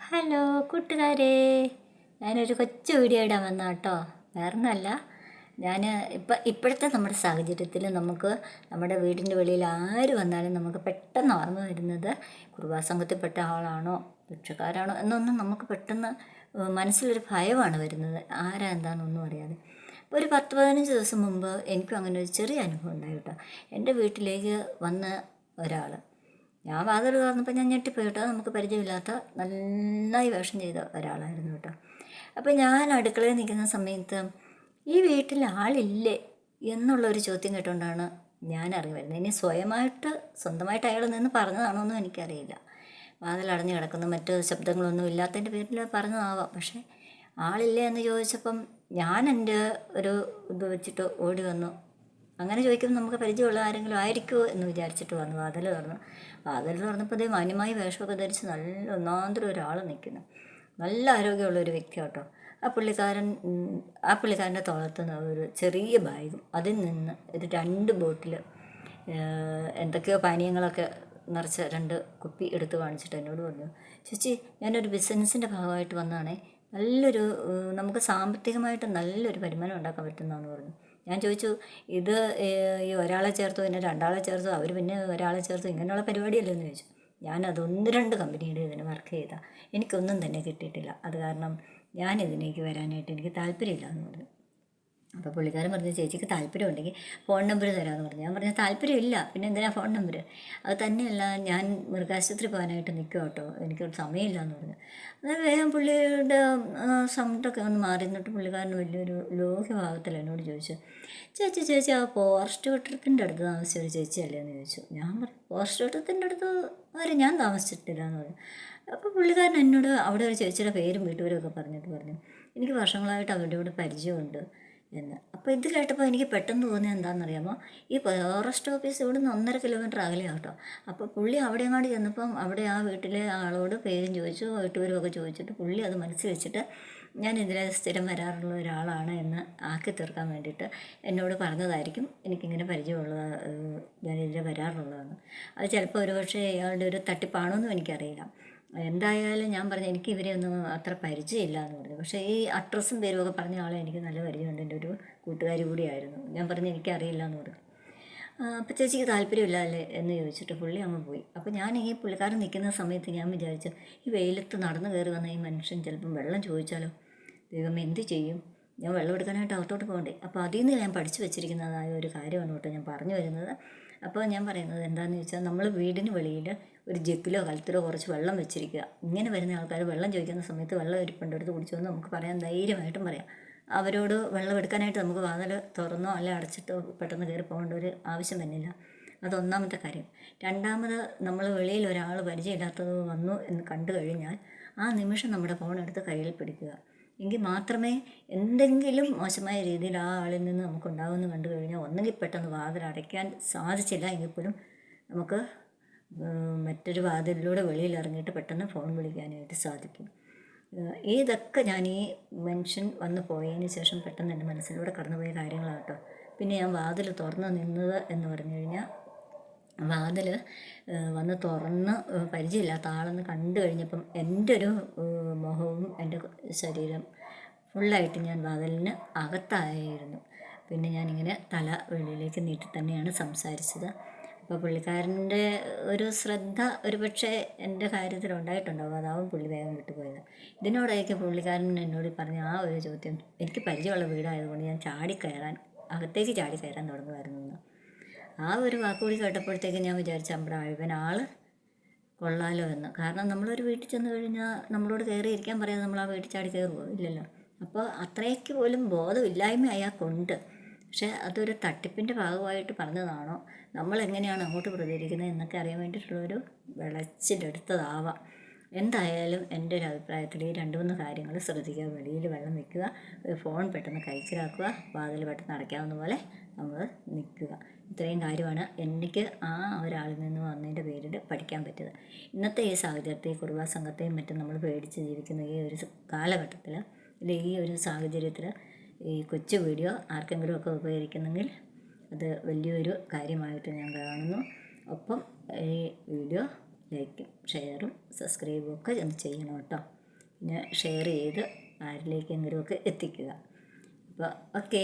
Hello കൂട്ടുകാരെ. ഞാനൊരു കൊച്ചു വീഡിയോ ഇടാൻ വന്ന കേട്ടോ. വേറൊന്നല്ല ഞാൻ ഇപ്പം ഇപ്പോഴത്തെ നമ്മുടെ സാഹചര്യത്തിൽ നമുക്ക് നമ്മുടെ വീടിന്റെ വെളിയിൽ ആര് വന്നാലും നമുക്ക് പെട്ടെന്ന് ഓർമ്മ വരുന്നത് കുർബാ സംഘത്തിൽപ്പെട്ട ആളാണോ ഭിക്ഷക്കാരാണോ എന്നൊന്നും നമുക്ക് പെട്ടെന്ന് മനസ്സിലൊരു ഭയമാണ് വരുന്നത്. ആരാ എന്താണെന്നൊന്നും അറിയാതെ. ഒരു പത്ത് പതിനഞ്ച് ദിവസം മുമ്പ് എനിക്കും അങ്ങനെ ഒരു ചെറിയ അനുഭവം ഉണ്ടായി കേട്ടോ. എന്റെ വീട്ടിലേക്ക് വന്ന ഒരാൾ ഞാൻ വാതിൽ തുറന്നപ്പോൾ ഞാൻ ഞെട്ടിപ്പോയി കേട്ടോ. നമുക്ക് പരിചയമില്ലാത്ത നന്നായി വേഷം ചെയ്ത ഒരാളായിരുന്നു കേട്ടോ. അപ്പോൾ ഞാൻ അടുക്കളയിൽ നിൽക്കുന്ന സമയത്ത് ഈ വീട്ടിൽ ആളില്ലേ എന്നുള്ളൊരു ചോദ്യം കേട്ടുകൊണ്ടാണ് ഞാൻ ഇറങ്ങി വരുന്നത് ഇനി സ്വയമായിട്ട് സ്വന്തമായിട്ട് അയാൾ നിന്ന് പറഞ്ഞതാണോ എന്നും എനിക്കറിയില്ല. വാതിൽ അടഞ്ഞു കിടക്കുന്നു. മറ്റ് ശബ്ദങ്ങളൊന്നും ഇല്ലാത്തതിന്റെ പേരിൽ പറഞ്ഞതാവാം. പക്ഷേ ആളില്ലേ എന്ന് ചോദിച്ചപ്പം ഞാൻ എന്റെ ഒരു ഇത് വെച്ചിട്ട് ഓടി വന്നു. അങ്ങനെ ചോദിക്കുമ്പോൾ നമുക്ക് പരിചയമുള്ള ആരെങ്കിലും ആയിരിക്കുമോ എന്ന് വിചാരിച്ചിട്ട് വന്നു. വാതിൽ തുറന്നു. വാതിൽ തുറന്നപ്പോൾ ഇതേ മാന്യമായി വേഷമൊക്കെ ധരിച്ച് നല്ല ഒന്നാന്തരം ഒരാൾ നിൽക്കുന്നു. നല്ല ആരോഗ്യമുള്ള ഒരു വ്യക്തി കേട്ടോ. ആ പുള്ളിക്കാരൻ ആ പുള്ളിക്കാരന്റെ തോളത്ത് നിന്ന് ഒരു ചെറിയ ബാഗും അതിൽ നിന്ന് ഒരു രണ്ട് ബോട്ടിൽ എന്തൊക്കെയോ പാനീയങ്ങളൊക്കെ നിറച്ച രണ്ട് കുപ്പി എടുത്ത് കാണിച്ചിട്ട് എന്നോട് പറഞ്ഞു ചേച്ചി ഞാനൊരു ബിസിനസ്സിന്റെ ഭാഗമായിട്ട് വന്നതാണേ. നല്ലൊരു നമുക്ക് സാമ്പത്തികമായിട്ട് നല്ലൊരു വരുമാനം ഉണ്ടാക്കാൻ പറ്റുന്നതെന്ന് പറഞ്ഞു. ഞാൻ ചോദിച്ചു ഇത് ഈ ഒരാളെ ചേർത്തു പിന്നെ രണ്ടാളെ ചേർത്തു അവർ പിന്നെ ഒരാളെ ചേർത്തു ഇങ്ങനെയുള്ള പരിപാടിയല്ലോ എന്ന് ചോദിച്ചു. ഞാൻ ഒന്ന് രണ്ട് കമ്പനിയുടെ ഇതിന് വർക്ക് ചെയ്താൽ എനിക്കൊന്നും തന്നെ കിട്ടിയിട്ടില്ല. അത് കാരണം ഞാൻ ഇതിലേക്ക് വരാനായിട്ട് എനിക്ക് താല്പര്യമില്ല എന്ന് പറഞ്ഞു. അപ്പോൾ പുള്ളിക്കാരൻ പറഞ്ഞു ചേച്ചിക്ക് താല്പര്യം ഉണ്ടെങ്കിൽ ഫോൺ നമ്പർ തരാമെന്ന് പറഞ്ഞു. ഞാൻ പറഞ്ഞു താല്പര്യമില്ല പിന്നെ എന്തിനാ ഫോൺ നമ്പർ അത് തന്നെയല്ല ഞാൻ മൃഗാശുപത്രി പോകാനായിട്ട് നിൽക്കും കേട്ടോ എനിക്ക് സമയമില്ല എന്ന് പറഞ്ഞു. അതായത് വേഗം പുള്ളിയുടെ സൗണ്ടൊക്കെ ഒന്ന് മാറി. നിന്നിട്ട് പുള്ളിക്കാരൻ വലിയൊരു ലോഹ്യ ഭാഗത്തിൽ എന്നോട് ചോദിച്ചു ചേച്ചി ചേച്ചി ആ ഫോറസ്റ്റ് കെട്ടിടത്തിന്റെ അടുത്ത് താമസിച്ച ഒരു ചേച്ചിയല്ലേ? എന്ന് ചോദിച്ചു. ഞാൻ പറഞ്ഞു ഫോറസ്റ്റ് കെട്ടിടത്തിന്റെ അടുത്ത് വരെ ഞാൻ താമസിച്ചിട്ടില്ല എന്ന് പറഞ്ഞു. അപ്പോൾ പുള്ളിക്കാരൻ എന്നോട് അവിടെ ഒരു ചേച്ചിയുടെ പേരും വീട്ടുപേരും ഒക്കെ പറഞ്ഞിട്ട് പറഞ്ഞു എനിക്ക് വർഷങ്ങളായിട്ട് അവരുടെ കൂടെ പരിചയമുണ്ട്. എന്ന്. അപ്പോൾ ഇത് കേട്ടപ്പോൾ എനിക്ക് പെട്ടെന്ന് തോന്നിയത് എന്താണെന്നറിയാമോ? ഈ ഫോറസ്റ്റ് ഓഫീസ് ഇവിടുന്ന് ഒന്നര കിലോമീറ്റർ അകലെയാണ് കേട്ടോ അപ്പോൾ പുള്ളി അവിടെ അങ്ങോട്ട് ചെന്നപ്പം അവിടെ ആ വീട്ടിലെ ആളോട് പേരും ചോദിച്ചു വീട്ടുപേരുമൊക്കെ ചോദിച്ചിട്ട് പുള്ളി അത് മനസ്സിൽ വെച്ചിട്ട് ഞാൻ ഇതിലെ സ്ഥിരം വരാറുള്ള ഒരാളാണ് എന്ന് ആക്കി തീർക്കാൻ വേണ്ടിയിട്ട് എന്നോട് പറഞ്ഞതായിരിക്കും. എനിക്കിങ്ങനെ പരിചയമുള്ള ഞാൻ ഇതിലെ വരാറുള്ളതെന്ന്. അത് ചിലപ്പോൾ ഒരുപക്ഷെ ഇയാളുടെ ഒരു തട്ടിപ്പാണോ എന്നും എനിക്കറിയില്ല. എന്തായാലും ഞാൻ പറഞ്ഞു എനിക്ക് ഇവരെ ഒന്നും അത്ര പരിചയമില്ല എന്ന് പറഞ്ഞു. പക്ഷേ ഈ അഡ്രസ്സും പേരുമൊക്കെ പറഞ്ഞ ആളെ എനിക്ക് നല്ല പരിചയമുണ്ട്. എന്റെ ഒരു കൂട്ടുകാരി കൂടിയായിരുന്നു. ഞാൻ പറഞ്ഞു എനിക്കറിയില്ല എന്ന് പറഞ്ഞു അപ്പം ചേച്ചിക്ക് താല്പര്യമില്ല അല്ലേ എന്ന് ചോദിച്ചിട്ട് പുള്ളി അങ്ങ് പോയി. അപ്പോൾ ഞാൻ ഈ പുള്ളിക്കാരൻ നിൽക്കുന്ന സമയത്ത് ഞാൻ വിചാരിച്ചു ഈ വെയിലത്ത് നടന്നു കയറി വന്ന ഈ മനുഷ്യൻ ചിലപ്പം വെള്ളം ചോദിച്ചാലോ? ദൈവം എന്ത് ചെയ്യും? ഞാൻ വെള്ളം എടുക്കാനായിട്ട് അകത്തോട്ട് പോകണ്ടേ? അപ്പോൾ അതിൽ നിന്ന് ഞാൻ പഠിച്ചു വെച്ചിരിക്കുന്നതായ ഒരു കാര്യമാണ് കേട്ടോ ഞാൻ പറഞ്ഞു വരുന്നത്. അപ്പോൾ ഞാൻ പറയുന്നത് എന്താണെന്ന് ചോദിച്ചാൽ നമ്മൾ വീടിന് വെളിയിൽ ഒരു ജഗ്ഗിലോ കലത്തിലോ കുറച്ച് വെള്ളം വെച്ചിരിക്കുക. ഇങ്ങനെ വരുന്ന ആൾക്കാർ വെള്ളം ചോദിക്കുന്ന സമയത്ത് വെള്ളം ഇരിപ്പുണ്ട് എടുത്ത് കുടിച്ചോന്ന് നമുക്ക് പറയാൻ ധൈര്യമായിട്ടും പറയാം. അവരോട് വെള്ളം എടുക്കാനായിട്ട് നമുക്ക് വാതിൽ തുറന്നോ അല്ലെ അടച്ചിട്ടോ പെട്ടെന്ന് കയറി പോകേണ്ട ഒരു ആവശ്യം തന്നെയില്ല. അതൊന്നാമത്തെ കാര്യം. രണ്ടാമത് നമ്മൾ വെളിയിൽ ഒരാൾ പരിചയമില്ലാത്തത് വന്നു എന്ന് കണ്ടു കഴിഞ്ഞാൽ ആ നിമിഷം നമ്മുടെ ഫോൺ എടുത്ത് കയ്യിൽ പിടിക്കുക. എങ്കിൽ മാത്രമേ എന്തെങ്കിലും മോശമായ രീതിയിൽ ആ ആളിൽ നിന്ന് നമുക്കുണ്ടാകുമെന്ന് കണ്ടു കഴിഞ്ഞാൽ ഒന്നെങ്കിൽ പെട്ടെന്ന് വാതിൽ അടയ്ക്കാൻ സാധിച്ചില്ല എങ്കിൽ പോലും നമുക്ക് മറ്റൊരു വാതിലിലൂടെ വെളിയിൽ ഇറങ്ങിയിട്ട് പെട്ടെന്ന് ഫോൺ വിളിക്കാനായിട്ട് സാധിക്കും. ഇതൊക്കെ ഞാൻ ഈ മെൻഷൻ വന്ന് പോയതിന് ശേഷം പെട്ടെന്ന് എന്റെ മനസ്സിലൂടെ കടന്നുപോയ കാര്യങ്ങളാട്ടോ. പിന്നെ ഞാൻ വാതിൽ തുറന്ന് നിന്നത് എന്ന് പറഞ്ഞു കഴിഞ്ഞാൽ വാതിൽ വന്ന് തുറന്ന് പരിചയമില്ലാത്ത ആളെന്ന് കണ്ടു കഴിഞ്ഞപ്പം എന്റെ ഒരു മുഖവും എന്റെ ശരീരം ഫുള്ളായിട്ട് ഞാൻ വാതിലിന് അകത്തായിരുന്നു. പിന്നെ ഞാനിങ്ങനെ തല വെളിയിലേക്ക് നീട്ടി തന്നെയാണ് സംസാരിച്ചത്. അപ്പോൾ പുള്ളിക്കാരന്റെ ഒരു ശ്രദ്ധ ഒരു പക്ഷേ എന്റെ കാര്യത്തിൽ ഉണ്ടായിട്ടുണ്ടാവും. അതാവും പുള്ളി വേഗം വിട്ടുപോയത് ഇതിനോടൊക്കെ പുള്ളിക്കാരൻ എന്നോട് പറഞ്ഞ ആ ഒരു ചോദ്യം. എനിക്ക് പരിചയമുള്ള വീടായതുകൊണ്ട് ഞാൻ ചാടി കയറാൻ അകത്തേക്ക് ചാടി കയറാൻ തുടങ്ങുമായിരുന്നു ആ ഒരു വാക്കുകൂടി കേട്ടപ്പോഴത്തേക്ക് ഞാൻ വിചാരിച്ച നമ്മുടെ ഇവൻ ആൾ കൊള്ളാലോ എന്ന്. കാരണം നമ്മളൊരു വീട്ടിൽ ചെന്ന് കഴിഞ്ഞാൽ നമ്മളോട് കയറി ഇരിക്കാൻ പറയാതെ നമ്മൾ ആ വീട്ടിൽ ചാടി കയറുമോ ഇല്ലല്ലോ. അപ്പോൾ അത്രയ്ക്ക് പോലും ബോധമില്ലായ്മ അയാൾക്കുണ്ട് പക്ഷേ അതൊരു തട്ടിപ്പിന്റെ ഭാഗമായിട്ട് പറഞ്ഞതാണോ? നമ്മൾ എങ്ങനെയാണ് അങ്ങോട്ട് പ്രതികരിക്കുന്നത് എന്നൊക്കെ അറിയാൻ വേണ്ടിയിട്ടുള്ളൊരു വിളച്ചിലെടുത്തതാവാം എന്തായാലും എന്റെ ഒരു അഭിപ്രായത്തിൽ ഈ രണ്ട് മൂന്ന് കാര്യങ്ങൾ ശ്രദ്ധിക്കുക വെളിയിൽ വെള്ളം നിൽക്കുക ഫോൺ പെട്ടെന്ന് കഴിച്ചിലാക്കുക വാതിൽ പെട്ടെന്ന് അടയ്ക്കാവുന്ന പോലെ നമ്മൾ നിൽക്കുക. ഇത്രയും കാര്യമാണ് എനിക്ക് ആ ഒരാളിൽ നിന്ന് വന്നതിന്റെ പേരിൽ പഠിക്കാൻ പറ്റിയത്. ഇന്നത്തെ ഈ സാഹചര്യത്തിൽ കുറുവാ സംഘത്തെയും മറ്റും നമ്മൾ പേടിച്ച് ജീവിക്കുന്ന ഈ ഒരു കാലഘട്ടത്തിൽ അല്ലെ ഈ ഒരു സാഹചര്യത്തിൽ ഈ കൊച്ചു വീഡിയോ ആർക്കെങ്കിലും ഒക്കെ ഉപകരിക്കുന്നെങ്കിൽ അത് വലിയൊരു കാര്യമായിട്ട് ഞാൻ കാണുന്നു. ഒപ്പം ഈ വീഡിയോ ലൈക്കും ഷെയറും സബ്സ്ക്രൈബും ഒക്കെ ഒന്ന് ചെയ്യണം കേട്ടോ. പിന്നെ ഷെയർ ചെയ്ത് ആരിലേക്കെങ്കിലുമൊക്കെ എത്തിക്കുക. അപ്പോൾ ഓക്കേ.